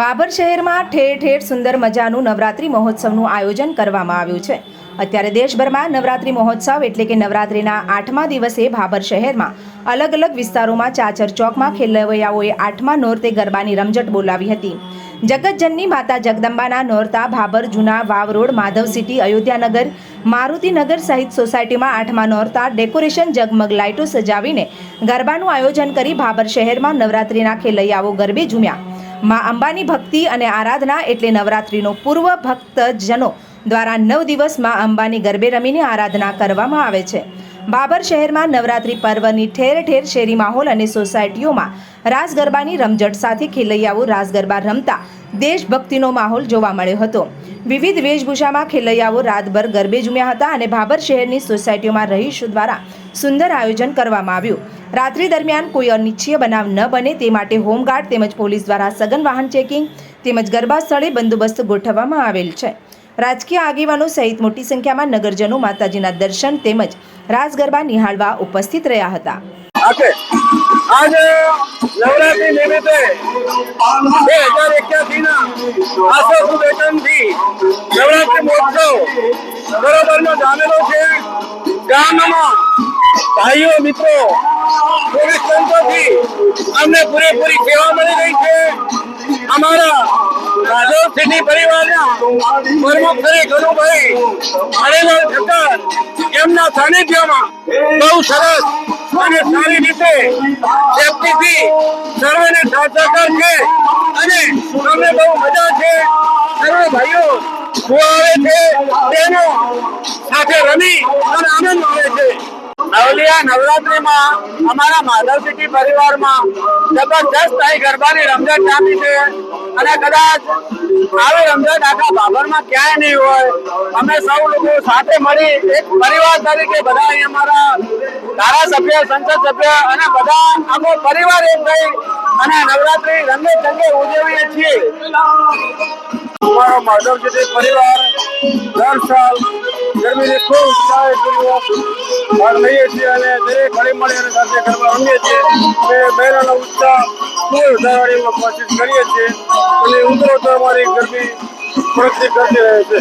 બાબર શહેરમાં ઠેર ઠેર સુંદર મજાનું નવરાત્રિ મહોત્સવનું આયોજન કરવામાં આવ્યું છે. અત્યારે દેશભરમાં નવરાત્રિ મહોત્સવ એટલે કે નવરાત્રિના આઠમા દિવસે ભાબર શહેરમાં અલગ અલગ વિસ્તારોમાં ચાચર ચોકમાં ખેલૈયાઓએ આઠમા નોરતે ગરબાની રમઝટ બોલાવી હતી. જગતજનની માતા જગદંબાના નોરતા ભાબર જૂના વાવ રોડ માધવ સિટી, અયોધ્યાનગર, મારુતિનગર સહિત સોસાયટીમાં આઠમા નોરતા ડેકોરેશન જગમગ લાઇટો સજાવીને ગરબાનું આયોજન કરી ભાબર શહેરમાં નવરાત્રિના ખેલૈયાઓ ગરબે ઝૂમ્યા. મા અંબાની ભક્તિ અને આરાધના એટલે નવરાત્રિનો પૂર્વ ભક્તજનો દ્વારા નવ દિવસમાં અંબાની ગરબે રમીને આરાધના કરવામાં આવે છે. બાબર શહેરમાં નવરાત્રિ પર્વની ઠેર ઠેર શેરી માહોલ અને સોસાયટીઓમાં રાસ ગરબાની રમઝટ સાથે ખેલૈયાઓ રાસ ગરબા રમતા દેશભક્તિનો માહોલ જોવા મળ્યો હતો. વિવિધ વેશભૂષામાં ખેલૈયાઓ રાતભર ગરબે ઝૂમ્યા હતા અને ભાબર શહેરની સોસાયટીઓમાં રહીશો દ્વારા સુંદર આયોજન કરવામાં આવ્યું. રાત્રિ દરમિયાન કોઈ અનિચ્છીય બનાવ ન બને તે માટે હોમગાર્ડ તેમજ પોલીસ દ્વારા સઘન વાહન ચેકિંગ તેમજ ગરબા સ્થળે બંદોબસ્ત ગોઠવવામાં આવેલ છે. રાજકીય આગેવાનો સહિત મોટી સંખ્યામાં નગરજનો માતાજીના દર્શન તેમજ રાસ ગરબા નિહાળવા ઉપસ્થિત રહ્યા હતા. આજ નવરાત્રી નિમિત્તે બે હજાર એક્યાસી ના આસો સુવેતનથી નવરાત્રી મહોત્સવ બરોબરનો જામેલો છે. ગામમાં ભાઈઓ, મિત્રો પોલીસ તંત્રથી અમને પૂરેપૂરી સેવા મળી રહી છે. અમારા રાઘવ સિટી પરિવારના પ્રમુખ શ્રી ગનુભાઈ હરિલાલ ઠક્કર, એમના સાનિધ્યમાં બહુ સરસ અને સારી રીતે સેફટીથી સર્વેને છે અને અમને બહુ મજા છે. સર્વે ભાઈઓ જો આવે છે, તેનો સાથે રમી અને આનંદ માણે છે. નવલિયા નવરાત્રીમાં અમારા માધવ સિટી પરિવારમાં જબરદસ્ત અહીં ગરબાની રમઝટ જામી છે. અને કદાચ આવી રમઝટ આખા બાબરમાં ક્યાંય નહીં હોય. અમે સૌ લોકો સાથે મળી એક પરિવાર તરીકે બધા અહીં અમારા ધારાસભ્ય, સંસદ સભ્ય અને બધા આખો પરિવાર એક થઈ અને નવરાત્રી રંગે ચંગે ઉજવીએ છીએ. અમારો માધવ સિટી પરિવાર દર સાલ ગરમીની અને દરેક હળી અને સાથે ગરબા રમીએ છીએ. અને બહેનોનો ઉત્સાહ ખૂબ વધારવાની કોશિશ કરીએ છીએ. અને ઉતરો તો અમારી ગરબી પ્રગતિ કરતી રહે છે